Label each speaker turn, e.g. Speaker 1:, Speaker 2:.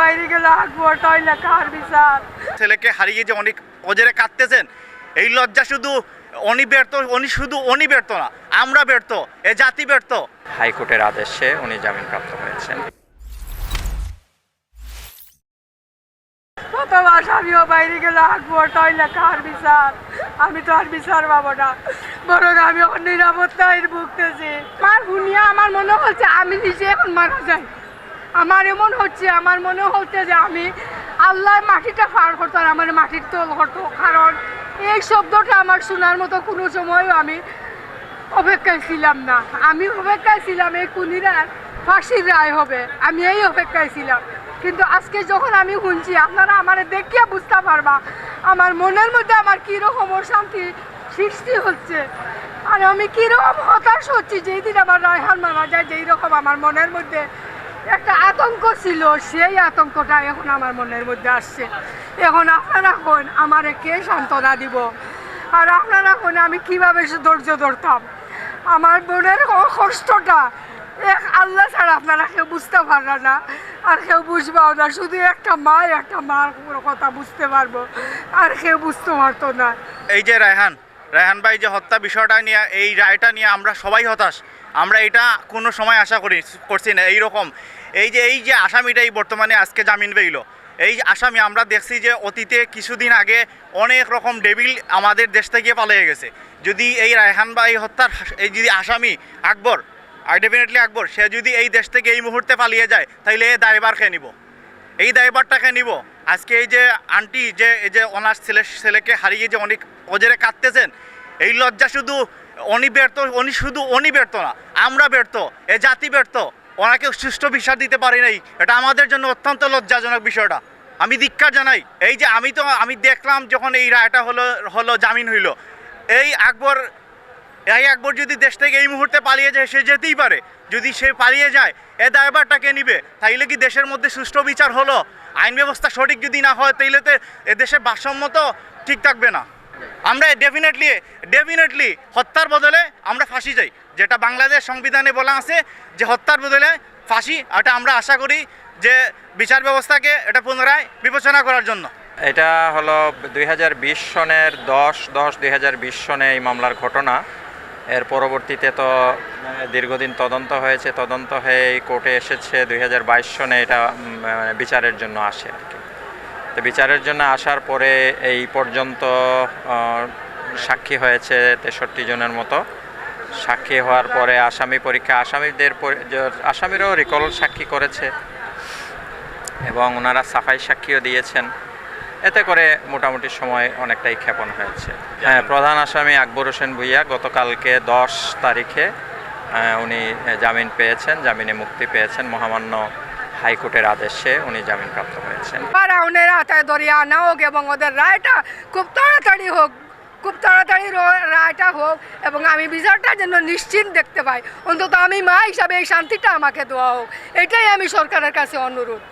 Speaker 1: বাইরে গেলে কার বিচার?
Speaker 2: ছেলেকে হারিয়ে যে অনেক অজেরে কাঁদতেছেন এই লজ্জা শুধু অনি ব্যর্থ উনি শুধু উনি ব্যর্থ না আমরা ব্যর্থ এ জাতি ব্যর্থ।
Speaker 3: হাইকোর্টের আদেশে উনি জামিনপ্রাপ্ত হয়েছেন।
Speaker 1: বাইরে গেলে কার বিচার? আমি তো আর বিচার পাবো না বরং আমি ভুগতেছি। মার শুনিয়া আমার মনে হচ্ছে আমি নিজে এখন মারা যাই। আমার এমন হচ্ছে, আমার মনে হচ্ছে যে আমি আল্লাহ মাটিটা পার করতো আর আমার মাটির তোল করতো কারণ এই শব্দটা আমার শোনার মতো কোনো সময়ও আমি অপেক্ষায় ছিলাম না। আমি অপেক্ষায় ছিলাম এই কুনিরার ফাঁসির রায় হবে, আমি এই অপেক্ষায় ছিলাম। কিন্তু আজকে যখন আমি শুনছি, আপনারা আমার দেখিয়ে বুঝতে পারবা, আমার মনের মধ্যে আমার কীরকম অশান্তি সৃষ্টি হচ্ছে। আর আমি কীরকম হতাশ হচ্ছি, যেই দিন আমার রায়হান মারা যায়, যেই রকম আমার মনের মধ্যে একটা আতঙ্ক ছিল, সেই আতঙ্কটা এখন আমার মনের মধ্যে আসছে। এখন আপনারা কোন আমার কে সান্ত্বনা দিব? আর আপনারা কোন আমি কীভাবে ধৈর্য ধরতাম? আমার বোনের কষ্টটা এক আল্লাহ ছাড়া আপনারা কেউ বুঝতে পারবে না, আর কেউ বুঝবাও না। শুধু একটা মা, একটা মার কথা বুঝতে পারব, আর কেউ বুঝতে পারতো না।
Speaker 2: এই যে রায়হান রায়হান ভাই যে হত্যা বিষয়টা নিয়ে, এই রায়টা নিয়ে আমরা সবাই হতাশ। আমরা এটা কোনো সময় আশা করি, করছি না, এইরকম। এই যে এই যে আসামিটাই বর্তমানে আজকে জামিন পেইল। এই আসামি, আমরা দেখছি যে অতীতে কিছুদিন আগে অনেক রকম ডেবিল আমাদের দেশ থেকে পালিয়ে গেছে। যদি এই রায়হান এই হত্যার, এই যদি আসামি আকবর, আর ডেফিনেটলি আকবর, সে যদি এই দেশ থেকে এই মুহূর্তে পালিয়ে যায় তাহলে দায়বার খেয়ে নিব? এই দায়ভারটাকে নিব। আজকে এই যে আন্টি, যে এই যে ওনার ছেলে ছেলেকে হারিয়ে যে অনেক অজেরে কাঁদতেছেন, এই লজ্জা শুধু উনি ব্যর্থ উনি শুধু উনি ব্যর্থ না, আমরা ব্যর্থ, এ জাতি ব্যর্থ। ওনাকে সুষ্ঠু বিচার দিতে পারি নাই। এটা আমাদের জন্য অত্যন্ত লজ্জাজনক বিষয়টা। আমি ধিক্কার জানাই। এই যে আমি তো আমি দেখলাম যখন এই রায়টা হলো হলো জামিন হইল। এই আকবর এই একবার যদি দেশ থেকে এই মুহূর্তে পালিয়ে যায়, সে যেতেই পারে। যদি সে পালিয়ে যায়, এ দায়ভারটাকে নিবে? তাইলে কি দেশের মধ্যে সুষ্ঠু বিচার হলো? আইন ব্যবস্থা সঠিক যদি না হয়, তাইলে তো এ ভারসাম্য তো ঠিক থাকবে না। আমরা ডেফিনেটলি ডেফিনেটলি হত্যার বদলে আমরা ফাঁসি যাই যেটা বাংলাদেশ সংবিধানে বলা আছে যে হত্যার বদলে ফাঁসি, এটা আমরা আশা করি যে বিচার ব্যবস্থাকে এটা পুনরায় বিবেচনা করার জন্য।
Speaker 3: এটা হলো দুই হাজার বিশ সনের দশ দশ দুই সনে এই মামলার ঘটনা। এর পরবর্তীতে তো দীর্ঘদিন তদন্ত হয়েছে। তদন্ত হয়ে এই কোর্টে এসেছে দুই হাজার বাইশ সনে এটা মানে বিচারের জন্য আসে আর কি। তো বিচারের জন্য আসার পরে এই পর্যন্ত সাক্ষী হয়েছে তেষট্টি জনের মতো। সাক্ষী হওয়ার পরে আসামি পরীক্ষা, আসামিদের আসামিরাও রিকল সাক্ষী করেছে। এবং ওনারা সাফাই সাক্ষীও দিয়েছেন। এতে করে মোটামুটি সময় অনেকটাই ক্ষেপণ হয়েছে। হ্যাঁ প্রধান আসামি আকবর হোসেন ভুইয়া গতকালকে দশ তারিখে উনি জামিন পেয়েছেন জামিনে মুক্তি পেয়েছেন মহামান্য হাইকোর্টের আদেশে উনি জামিনপ্রাপ্ত হয়েছেন।
Speaker 1: পারাউনের হাতায় ধরিয়ে আনা হোক এবং ওদের রায়টা খুব তাড়াতাড়ি হোক খুব তাড়াতাড়ি রায়টা হোক এবং আমি বিচারটা যেন নিশ্চিন্ত দেখতে পাই। অন্তত আমি মা হিসাবে এই শান্তিটা আমাকে দেওয়া হোক এটাই আমি সরকারের কাছে অনুরোধ।